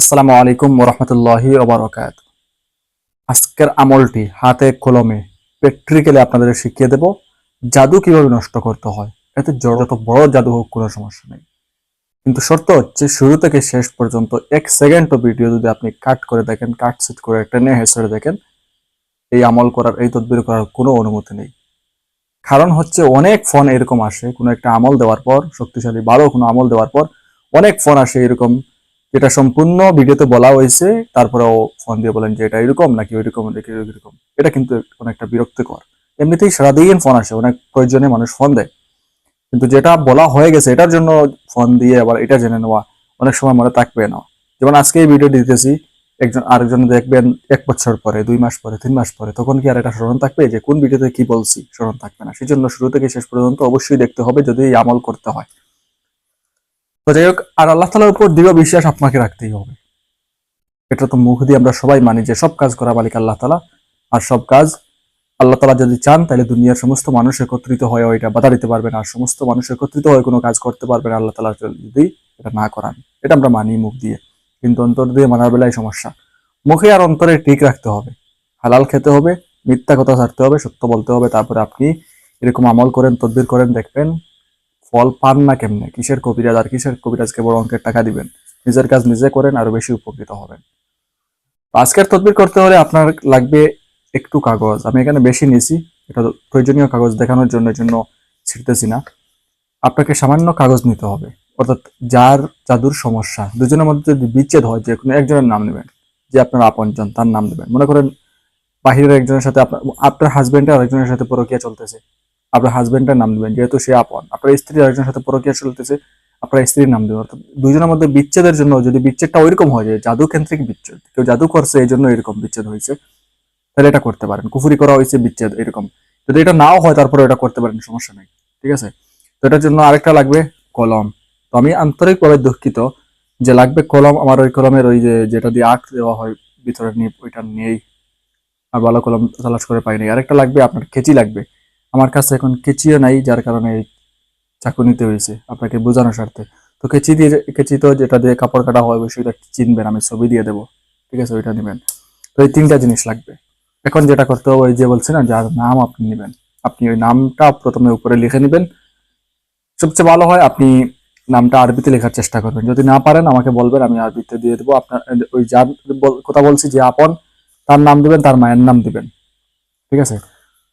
আসসালামু আলাইকুম ওরহমতুল্লাহি ওবরাকাত। আজকের আমলটি হাতে কলমে প্র্যাকটিক্যালি আপনাদের শিখিয়ে দেব, জাদু কীভাবে নষ্ট করতে হয়। এতে যত বড় জাদু হোক, কোনো সমস্যা নেই। কিন্তু শর্ত হচ্ছে, শুরু থেকে শেষ পর্যন্ত এক সেকেন্ডও ভিডিও যদি আপনি কাট করে দেখেন, কাট সেট করে টেনে হেসড়ে দেখেন, এই আমল করার, এই তদবির করার কোনো অনুমতি নেই। কারণ হচ্ছে, অনেক ফোন এরকম আসে, কোনো একটা আমল দেওয়ার পর, শক্তিশালী, ভালো কোনো আমল দেওয়ার পর, অনেক ফোন আসে এরকম যেটা সম্পূর্ণ ভিডিওতে বলা হয়েছে, তারপরেও ফোন দিয়ে বলেন যে এটা এরকম নাকি ওইরকম নাকি ওইরকম? এটা কিন্তু অনেকটা বিরক্তিকর। এমনিতেই সারাদিন ফোন আসে, অনেক প্রয়োজনে মানুষ ফোন দেয়। কিন্তু যেটা বলা হয়ে গেছে, এটার জন্য ফোন দিয়ে আবার এটা জেনে নেওয়া অনেক সময় মনে থাকবে না। যেমন আজকে এই ভিডিও দিতেছি, একজন আরেকজন দেখবেন এক বছর পরে, দুই মাস পরে, তিন মাস পরে, তখন কি আর এটা স্মরণ থাকবে যে কোন ভিডিওতে কি বলছি, স্মরণ থাকবে না। সেই জন্য শুরু থেকে শেষ পর্যন্ত অবশ্যই দেখতে হবে যদি আমল করতে হয়। তো যাই হোক, আর আল্লাহ তালার উপর দৃঢ় বিশ্বাস আপনাকে রাখতেই হবে। এটা তো মুখ দিয়ে আমরা সবাই মানি যে সব কাজ করা মালিক আল্লাহ তালা আর সব কাজ আল্লাহ তালা যদি চান, তাহলে দুনিয়ার সমস্ত মানুষ একত্রিত হয়ে ওইটা বাধা দিতে পারবেন, আর সমস্ত মানুষ একত্রিত হয়ে কোনো কাজ করতে পারবেন আল্লাহ তালা যদি এটা না করান। এটা আমরা মানি মুখ দিয়ে। কিন্তু অন্তর দিয়ে মানার বেলায় সমস্যা। মুখে আর অন্তরে ঠিক রাখতে হবে। হালাল খেতে হবে, মিথ্যা কথা ছাড়তে হবে, সত্য বলতে হবে। তারপরে আপনি এরকম আমল করেন, তদবির করেন, দেখবেন ফল পান না কেমনে? কিসের কবিরাজ আর কিসের কবিরাজকে বড় অঙ্কের টাকা দিবেন? নিজের কাজ নিজে করেন আরও বেশি উপকৃত হবেন। আজকের তদবির করতে হলে আপনার লাগবে একটু কাগজ। আমি এখানে বেশি নিছি এটা প্রয়োজনীয় কাগজ দেখানোর জন্য জন্য ছিটতেছি না। আপনাকে সামান্য কাগজ নিতে হবে। অর্থাৎ যার জাদুর সমস্যা, দুজনের মধ্যে যদি বিচ্ছেদ হয়, যে কোনো একজনের নাম নেবেন, যে আপনার আপনজন, তার নাম নেবেন মনে করেন বাহিরের একজনের সাথে আপনার আপনার হাজবেন্ডের আরেকজনের সাথে পরকিয়া চলতেছে। আপনার হাজবেন্ডের নাম দেবেন, যেহেতু সে আপন। আপনার স্ত্রী আরেকজনের সাথে পরকিয়া চলতেছে, আপনার স্ত্রীর নাম দিবেন। অর্থাৎ দুজনের মধ্যে বিচ্ছেদের জন্য যদি বিচ্ছেদটা ওইরকম হয় যে জাদু কেন্দ্রিক বিচ্ছেদ, কেউ জাদু করছে এই জন্য এরকম বিচ্ছেদ হয়েছে, তাহলে এটা করতে পারেন। কুফুরি করা হয়েছে, বিচ্ছেদ এরকম। যদি এটা নাও হয় তারপরে এটা করতে পারেন, সমস্যা নেই, ঠিক আছে? তো এটার জন্য আরেকটা লাগবে কলম। তো আমি আন্তরিকভাবে দুঃখিত যে লাগবে কলম, আমার ওই কলমের ওই যে, যেটা দিয়ে আঁক দেওয়া হয়, ভিতরে নিয়ে, ওইটা নিয়েই আর ভালো কলম তালাশ করে পাইনি। আরেকটা লাগবে, আপনার কেচি লাগবে। আমার কাছে এখন কেচিও নাই, যার কারণে চাকু নিতে হয়েছে আপনাকে বোঝানোর স্বার্থে। তো কেচি দিয়ে, কেচি তো যেটা দিয়ে কাপড় কাটা হয় ওটা চিনবেন, আমি ছবি দিয়ে দেবো। ঠিক আছে, ওইটা নেবেন। তো এই তিনটা জিনিস লাগবে। এখন যেটা করতে হবে, ওই যে বলছি না, যার নাম আপনি নেবেন। আপনি ওই নামটা প্রথমে উপরে লিখে নেবেন। সবচেয়ে ভালো হয় আপনি নামটা আরবিতে লেখার চেষ্টা করবেন। যদি না পারেন, আমাকে বলবেন, আমি আরবিতে দিয়ে দেবো। আপনার, ওই যার কথা বলছি যে আপন, তার নাম দিবেন, তার মায়ের নাম দিবেন। ঠিক আছে?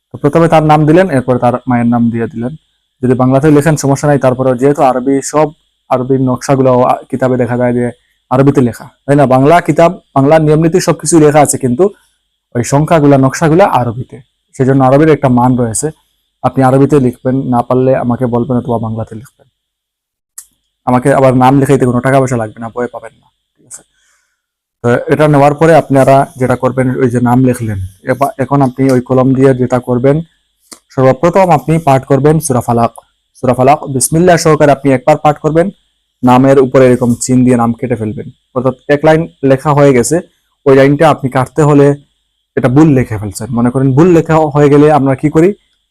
তো প্রথমে তার নাম দিলেন, এরপরে তার মায়ের নাম দিয়ে দিলেন। যদি বাংলাতে লেখেন, সমস্যা নাই। তারপরে যেহেতু আরবি, সব আরবির নকশাগুলো কিতাবে দেখা যায় যে আরবিতে লেখা। তাই না? বাংলা কিতাব, বাংলা নিয়ম নীতি সবকিছু লেখা আছে, কিন্তু ওই সংখ্যাগুলা, নকশাগুলা আরবিতে। সেজন্য আরবির একটা মান রয়েছে। আপনি আরবিতে লিখবেন, না পারলে আমাকে বলবেন অথবা বাংলাতে লিখবেন। আমাকে আবার নাম লিখাইতে কোনো টাকা পয়সা লাগবে না ভয় পাবেন না। এটা নেওয়ার পরে আপনারা যেটা করবেন, ওই যে নাম লিখলেন। এখন আপনি ওই কলম দিয়ে যেটা করবেন, সর্বপ্রথম আপনি পাঠ করবেন সুরা ফালাক। বিসমিল্লা সহকারে আপনি একবার পাঠ করবেন, নামের উপরে এরকম চিন দিয়ে নাম কেটে ফেলবেন। অর্থাৎ এক লাইন লেখা হয়ে গেছে, ওই লাইনটা আপনি কাটতে হলে এটা ভুল লেখে ফেলছেন। মনে করেন ভুল লেখা হয়ে গেলে আমরা কি করি?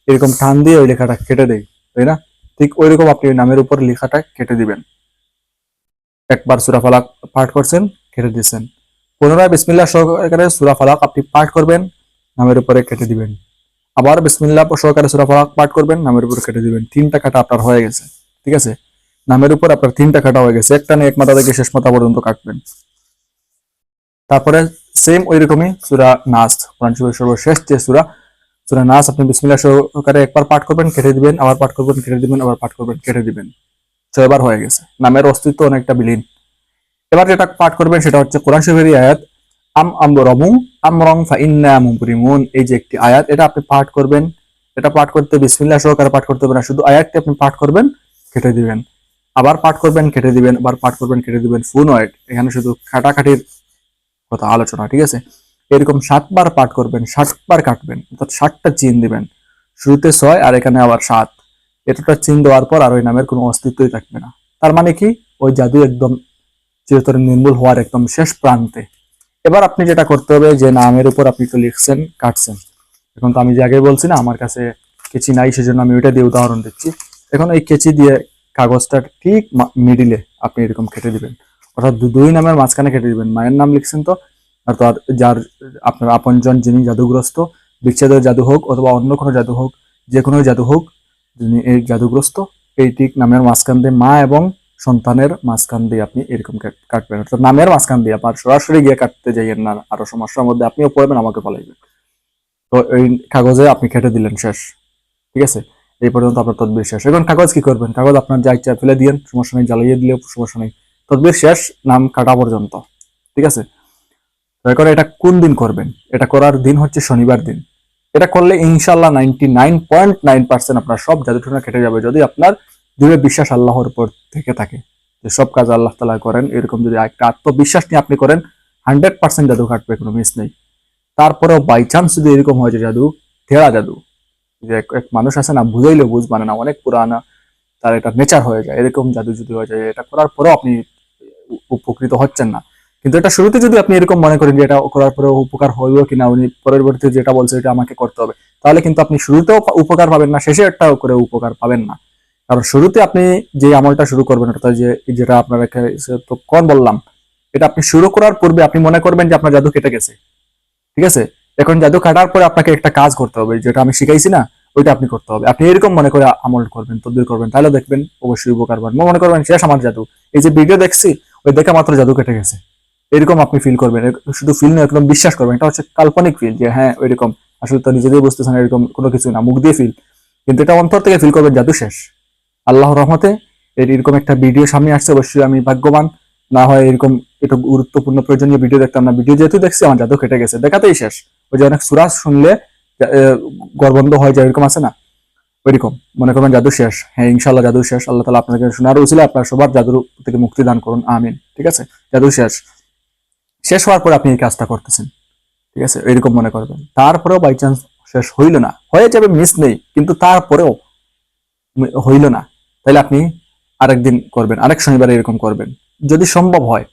এরকম টান দিয়ে ওই লেখাটা কেটে দেই, তাই না? ঠিক ওইরকম আপনি ওই নামের উপর লেখাটা কেটে দিবেন। একবার সুরা ফালাক পাঠ করছেন, কেটে দিয়েছেন। পুনরায় বিসমিল্লাহ সহকারে সুরা ফালাক আপনি পাঠ করবেন, নামের উপরে কেটে দিবেন। আবার বিসমিল্লাহ সহকারে সুরা ফালাক পাঠ করবেন, নামের উপরে কেটে দিবেন। তিনটা কাটা আপনার হয়ে গেছে, ঠিক আছে? নামের উপর আপনার তিনটা কাটা হয়ে গেছে, একটা নিয়ে এক মাথা থেকে শেষ মাথা পর্যন্ত কাটবেন। তারপরে সেম ওই রকমই সুরা নাস, কোরআন শরীফের সর্বশেষ যে সুরা সুরা নাস আপনি বিসমিল্লাহ সহকারে একবার পাঠ করবেন, কেটে দিবেন, আবার পাঠ করবেন, কেটে দিবেন, আবার পাঠ করবেন, কেটে দিবেন। ছয়বার হয়ে গেছে। নামের অস্তিত্ব অনেকটা বিলীন। এবার যেটা পাঠ করবেন সেটা হচ্ছে কোরআন শরীফের আয়াত, আম আমরমু আমরং ফাইন্না মুবরিমুন। এই যে একটি আয়াত, এটা আপনি পাঠ করবেন, এটা পাঠ করতে বিসমিল্লাহ সহকারে পাঠ করতে হবে না, শুধু আয়াতটি আপনি পাঠ করবেন, কেটে দিবেন। আবার পাঠ করবেন, কেটে দিবেন, আবার পাঠ করবেন, কেটে দিবেন ফুন ওয়েট এখানে শুধু খাটাখাটির কথা আলোচনা, ঠিক আছে? এরকম সাতবার পাঠ করবেন ষাটবার কাটবেন, অর্থাৎ ষাটটা চিন দিবেন। শুরুতে ছয় আর এখানে আবার সাত। এতটা চিন দেওয়ার পর আর ওই নামের কোনো অস্তিত্বই থাকবে না। তার মানে কি? ওই জাদু একদম চিরতরে নির্মূল হওয়ার একদম শেষ প্রান্তে। এবার আপনি যেটা করতে হবে যে নামের উপর আপনি তো লিখছেন, কাটছেন। এখন তো আমি যে আগে বলছি না, আমার কাছে কেচি নাই, সেজন্য আমি ওইটা দিয়ে উদাহরণ দিচ্ছি। এখন এই কেচি দিয়ে কাগজটা ঠিক মিডিলে আপনি এরকম কেটে দিবেন। অর্থাৎ দুই নামের মাঝখানে কেটে দিবেন। মায়ের নাম লিখছেন তো, অর্থাৎ যার, আপনার আপনজন যিনি জাদুগ্রস্ত, বিচ্ছেদের জাদু হোক অথবা অন্য কোনো জাদু হোক, যে কোনো জাদু হোক, যিনি এই জাদুগ্রস্ত, এই ঠিক নামের মাঝখান দিয়ে মা এবং সন্তানের মাঝখান দিয়ে আপনি এরকম কাটবেন। অর্থাৎ নামের মাঝখান দিয়ে আপনার সরাসরি গিয়ে কাটতে যাইয়েন না, আরও সমস্যার মধ্যে আপনিও পড়বেন, আমাকে বলাইবেন। তো এই কাগজে আপনি কেটে দিলেন, শেষ। ঠিক আছে? এই পর্যন্ত আপনার তদবির শেষ। এখন কাগজ কি করবেন? কাগজ আপনার যা ইচ্ছা ফেলে দিয়েন, সমস্যা নেই, জ্বালিয়ে দিলেও সমস্যা নেই। তদবির শেষ, নাম কাটা পর্যন্ত। ঠিক আছে? এখন এটা কোন দিন করবেন? এটা করার দিন হচ্ছে শনিবার দিন। এটা করলে ইনশাল্লাহ ninety nine point nine percent আপনার সব জাদুটনা কেটে যাবে। যদি আপনার দৃঢ় বিশ্বাস আল্লাহর উপর থেকে থাকে। যে সব কাজ আল্লাহ তালা করেন, এরকম যদি একটা আত্মবিশ্বাস নিয়ে আপনি করেন হান্ড্রেড পার্সেন্ট জাদু কাটবে কোনো মিস নেই। তারপরেও বাই চান্স যদি এরকম হয় যে জাদু থেড়া জাদু, যে এক মানুষ আছে না বুঝাইলেও বুঝ মানে না, অনেক পুরানা, তার এটা নেচার হয়ে যায়। এরকম জাদু যদি হয়ে যায় এটা করার পরেও আপনি উপকৃত হচ্ছেন না। কিন্তু এটা শুরুতে যদি আপনি এরকম মনে করেন যে এটা করার পরে উপকার হইব কিনা, উনি পরবর্তীতে যেটা বলছে এটা আমাকে করতে হবে, তাহলে কিন্তু আপনি শুরুতেও উপকার পাবেন না, শেষে একটা করে উপকার পাবেন না। কারণ শুরুতে আপনি যে আমলটা শুরু করবেন, অর্থাৎ যে যেটা আপনার তো কোন বললাম, এটা আপনি শুরু করার পূর্বে আপনি মনে করবেন যে আপনার জাদু কেটে গেছে। ঠিক আছে? এখন জাদু কাটার পরে আপনাকে একটা কাজ করতে হবে, যেটা আমি শিখাইছি না, ওইটা আপনি করতে হবে। আপনি এরকম মনে করে আমল করবেন, তদবির করবেন, তাহলে দেখবেন অবশ্যই উপকার পাবেন। মনে করবেন, শেষ আমার জাদু। এই যে ভিডিও দেখছি, ওই দেখে মাত্র জাদু কেটে গেছে। এরকম আপনি ফিল করবেন। শুধু ফিল না একদম বিশ্বাস করবেন। এটা হচ্ছে কাল্পনিক ফিল যে হ্যাঁ ওইরকম। আসলে তো নিজেদের বুঝতেছেন এরকম কোনো কিছু না। মুখ দিয়ে ফিল কিন্তু এটা অন্তর থেকে ফিল করবেন, জাদু শেষ। আল্লাহর রহমতে এর এরকম একটা ভিডিও সামনে আসছে। অবশ্যই আমি ভাগ্যবান। না হয় এরকম এটা গুরুত্বপূর্ণ প্রয়োজনীয় ভিডিও দেখতাম না। ভিডিও যেহেতু দেখছি, আমার জাদু কেটে গেছে। দেখাতেই শেষ। ওই যে অনেক সুরাজ শুনলে গর্বন্ধ হয় যায়, এরকম আছে না? ওইরকম। মনে করবেন জাদু শেষ। হ্যাঁ ইনশাল্লাহ জাদু শেষ। আল্লাহ তালা আপনাকে শোনার উচিলে আপনার সবার জাদুর থেকে মুক্তি দান করুন। আমিন। ঠিক আছে? জাদু শেষ। শেষ হওয়ার পরে আপনি এই কাজটা করতেছেন। ঠিক আছে? এরকম মনে করবেন। তারপরেও বাই চান্স শেষ হইল না। হয়ে যাবে মিস নেই। কিন্তু তারপরেও হইল না। তাহলে আপনি আরেকদিন করবেন, আরেক শনিবারে এরকম করবেন। যদি সম্ভব হয়,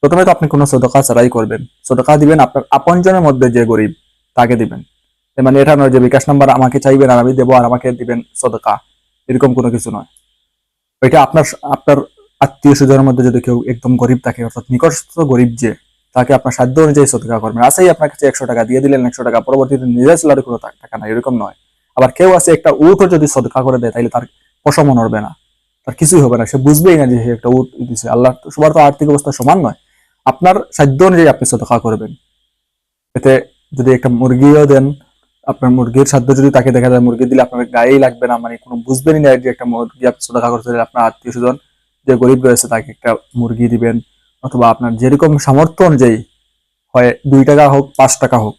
প্রথমে তো আপনি কোনো সদকা ছাড়াই করবেন। সদকা দিবেন, আপনার আপনজনের মধ্যে যে গরিব, তাকে দিবেন। মানে এটা নয় যে বিকাশ নাম্বার আমাকে চাইবেন আর আমি দেবো আর আমাকে দিবেন সদকা। এরকম কোনো কিছু নয়। ওইটা আপনার আপনার আত্মীয় স্বজনের মধ্যে যদি কেউ একদম গরিব থাকে, অর্থাৎ নিকটস্থ গরিব যে, তাকে আপনার সাধ্য অনুযায়ী সদকা করবেন। আছেই আপনার কাছে একশো টাকা দিয়ে দিলেন, একশো টাকা পরবর্তীতে নিজের স্যালারি কোনো টাকা নাই, এরকম নয়। আবার কেউ আছে, একটা উটও যদি সদকা করে দেয়, তাহলে তার পশমও নড়বে না। তার কিছুই হবে না। সে বুঝবেই না যে সে একটা উট দিছে। আল্লাহ সবার তো আর্থিক অবস্থা সমান নয়। আপনার সাধ্য অনুযায়ী আপনি সদকা করবেন। এতে যদি একটা মুরগিও দেন, আপনার মুরগির সাধ্য যদি তাকে দেখা যায়, মুরগি দিলে আপনার গায়েই লাগবে না। মানে কোনো বুঝবেনই না যে একটা মুরগি আপনি সদকা করতে আপনার আত্মীয় স্বজন যে গরিব রয়েছে, তাকে একটা মুরগি দিবেন। অথবা আপনার যেরকম সামর্থ্য অনুযায়ী হয়, দুই টাকা হোক, পাঁচ টাকা হোক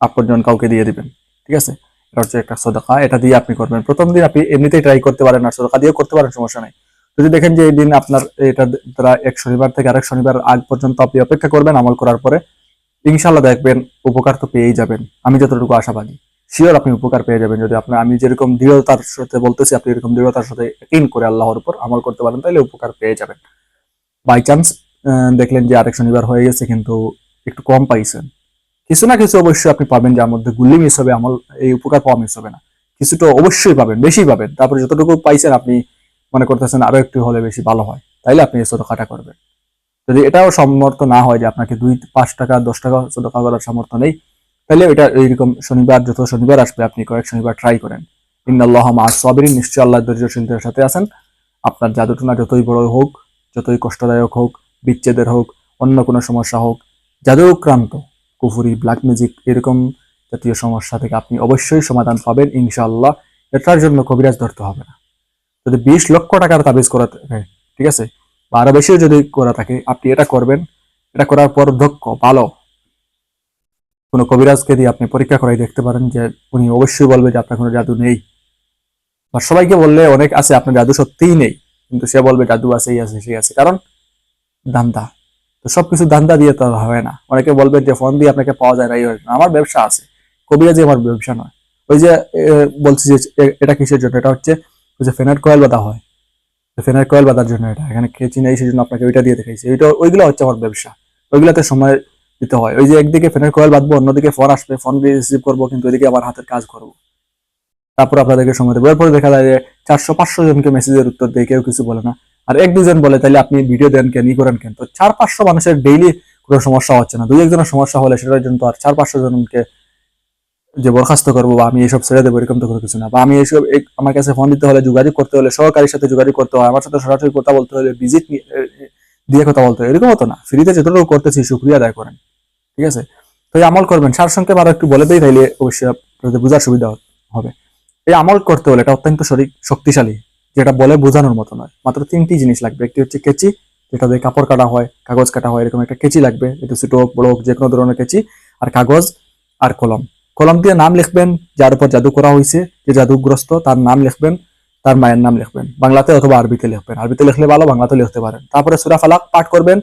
আপনজন কাউকে দিয়ে দিবেন। ঠিক আছে? এটা হচ্ছে একটা সদকা, এটা দিয়ে আপনি করবেন। প্রথম দিন আপনি এমনিতেই ট্রাই করতে পারেন আর সদকা দিয়েও করতে পারেন, সমস্যা নেই। যদি দেখেন যে এই দিন আপনার এটা দ্বারা এক শনিবার থেকে আরেক শনিবার আগ পর্যন্ত আপনি অপেক্ষা করবেন আমল করার পরে ইনশাল্লাহ দেখবেন উপকার তো পেয়েই যাবেন। আমি যতটুকু আশাবাদী। শিওর আপনি উপকার পেয়ে যাবেন। যদি আপনার, আমি যেরকম দৃঢ়তার সাথে বলতেছি, আপনি এরকম দৃঢ়তার সাথে ইন করে আল্লাহর উপর আমল করতে পারেন তাহলে উপকার পেয়ে যাবেন। বাই চান্স দেখলেন যে আরেক শনিবার হয়ে গেছে, কিন্তু একটু কম পাইছেন। কিছু না কিছু অবশ্যই আপনি পাবেন, যার মধ্যে গুলি মিস হবে, আমল, এই উপকার পাওয়া মিস হবে না। কিছুটা অবশ্যই পাবেন, বেশি পাবেন। তারপরে যতটুকু পাইছেন আপনি মনে করতেছেন আরও একটু হলে বেশি ভালো হয়, তাইলে আপনি কাটা করবেন। যদি এটাও সম্মর্থ না হয় যে আপনাকে দুই, পাঁচ টাকা, দশ টাকা সদকা করার সামর্থ্য নেই তাহলে এটা এইরকম শনিবার, যত শনিবার আসবে, আপনি কয়েক শনিবার ট্রাই করেন। ইন্দাল্লাহ মা সাবিরিন নিশ্চয় আল্লাহ ধৈর্যশীলদের সাথে আছেন। আপনার জাদুটনা যতই বড় হোক, যতই কষ্টদায়ক হোক, বিচ্ছেদের হোক, অন্য কোনো সমস্যা হোক জাদুক্রান্ত কুফুরি ব্ল্যাক ম্যাজিক এরকম জাতীয় সমস্যা থেকে আপনি অবশ্যই সমাধান পাবেন, ইনশাআল্লাহ। এটার জন্য কবিরাজ ধরতে হবে না। যদি বিশ লক্ষ টাকার তাবিজ করা থাকে, ঠিক আছে? বা আরও বেশিও যদি করা থাকে, আপনি এটা করবেন। এটা করার পর দক্ষ, ভালো। কোনো কবিরাজকে দিয়ে আপনি পরীক্ষা করাই দেখতে পারেন যে উনি অবশ্যই বলবে যে আপনার কোনো জাদু নেই। বা সবাইকে বললে অনেক আছে, আপনার জাদু সত্যিই নেই। কিন্তু সে বলবে জাদু আছে, এই আছে, সেই আছে। কারণ দান্দা। তো সবকিছু দান্দা দিয়ে তো হয় না। অনেকে বলবেন যে ফোন দিয়ে আপনাকে পাওয়া যায় না, এই আমার ব্যবসা আছে। কবিরাজি আমার ব্যবসা নয়। ওই যে বলছি যে এটা কিসের জন্য? এটা হচ্ছে ওই যে ফেনার কয়েল বাঁধা হয়। ফেনার কয়েল বাঁধার জন্য এটা। এখানে খেয়েছি নেই সেই জন্য আপনাকে ওইটা দিয়ে দেখাইছি। ওইটা, ওইগুলো হচ্ছে আমার ব্যবসা। ওইগুলাতে সময় দিতে হয়। ওই যে একদিকে ফেনার কয়েল বাঁধবো, অন্যদিকে ফোন আসবে। ফোন রিসিভ করব, কিন্তু ওইদিকে আমার হাতের কাজ করব। তারপর আপনাদেরকে সময় দেবো। এরপরে দেখা যায় যে চারশো, পাঁচশো জনকে মেসেজের উত্তর দিয়ে কেউ কিছু বলে না। আর এক দুজন বলে তাহলে আপনি ভিডিও দেন কেন? ই করেন কেন? তো চার পাঁচশো মানুষের ডেইলি কোনো সমস্যা হচ্ছে না। দুই একজনের সমস্যা হলে সেটার জন্য তো আর চার পাঁচশো জনকে যে বরখাস্ত করব বা আমি এইসব ছেড়ে দেবো এরকম তো কোনো কিছু না। বা আমি এইসব আমার কাছে ফোন দিতে হলে যোগাযোগ করতে হলে, সহকারীর সাথে যোগাযোগ করতে হয়, আমার সাথে সরাসরি কথা বলতে হলে ভিজিট দিয়ে কথা বলতে হয় এরকম তো না। ফ্রিতে যতটুকু করতেছি সুক্রিয়া আদায় করেন। ঠিক আছে? তো এই আমল করবেন। সারসংক্ষেপ আরও একটু বলে দিই, তাইলে অবশ্যই আপনাদের বোঝার সুবিধা হবে। এই আমল করতে হলে এটা অত্যন্ত শরীর শক্তিশালী। যেটা বলে বোঝানোর মতো নয়। মাত্র তিনটি জিনিস লাগবে। একটি হচ্ছে কেচি, যেটা দিয়ে কাপড় কাটা হয়, কাগজ কাটা হয়, এরকম একটা কেচি লাগবে। এটা ছোট হোক বড় হোক যে কোনো ধরনের কেচি আর কাগজ আর কলম। কলম দিয়ে নাম লিখবেন, যার উপর জাদু করা হয়েছে যে জাদুগ্রস্ত, তার নাম লিখবেন, তার মায়ের নাম লিখবেন। বাংলাতে অথবা আরবিতে লিখবেন। আরবিতে লিখলে ভালো বাংলাতে লিখতে পারেন। তারপরে সুরা ফালাক পাঠ করবেন,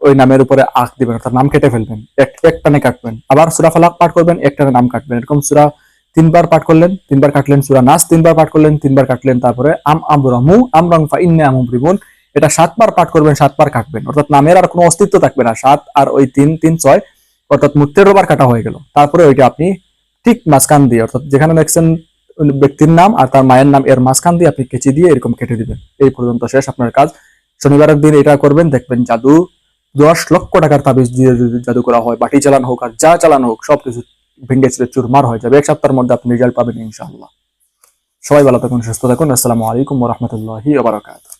ওই নামের উপরে আখ দিবেন, অর্থাৎ নাম কেটে ফেলবেন। এক এক টানে কাটবেন। আবার সুরা ফালাক পাঠ করবেন এক টানে নাম কাটবেন। এরকম সুরা তিনবার পাঠ করলেন, তিনবার কাটলেন সুরা নাস, তিনবার পাঠ করলেন, তিনবার কাটলেন তারপরে আম আমরামু আমরং ফা ইন্নে আমু আমুবরিবুন এটা সাতবার পাঠ করবেন, সাতবার কাটবেন। অর্থাৎ নামের আর কোনো অস্তিত্ব থাকবে না। সাত আর ওই তিন তিন, ছয়, অর্থাৎ মোট বার কাটা হয়ে গেল। তারপরে ওইটা আপনি ঠিক মাঝখান দিয়ে, অর্থাৎ যেখানে দেখছেন ব্যক্তির নাম আর তার মায়ের নাম, এর মাঝখান দিয়ে আপনি কেচি দিয়ে এরকম কেটে দিবেন। এই পর্যন্ত শেষ আপনার কাজ। শনিবারের দিন এটা করবেন, দেখবেন জাদু। দশ লক্ষ টাকার তাবিজ দিয়ে যদি জাদু করা হয়, বাটি চালানো হোক আর যা চালানো হোক, সবকিছু ছেড়ে চুরমার হয়ে যাবে, এক সপ্তাহের মধ্যে আপনি রেজাল্ট পাবেন ইনশাআল্লাহ। সবাই ভালো থাকুন, সুস্থ থাকুন। আসসালামু আলাইকুম রহমতুল্লাহি আবরাকাত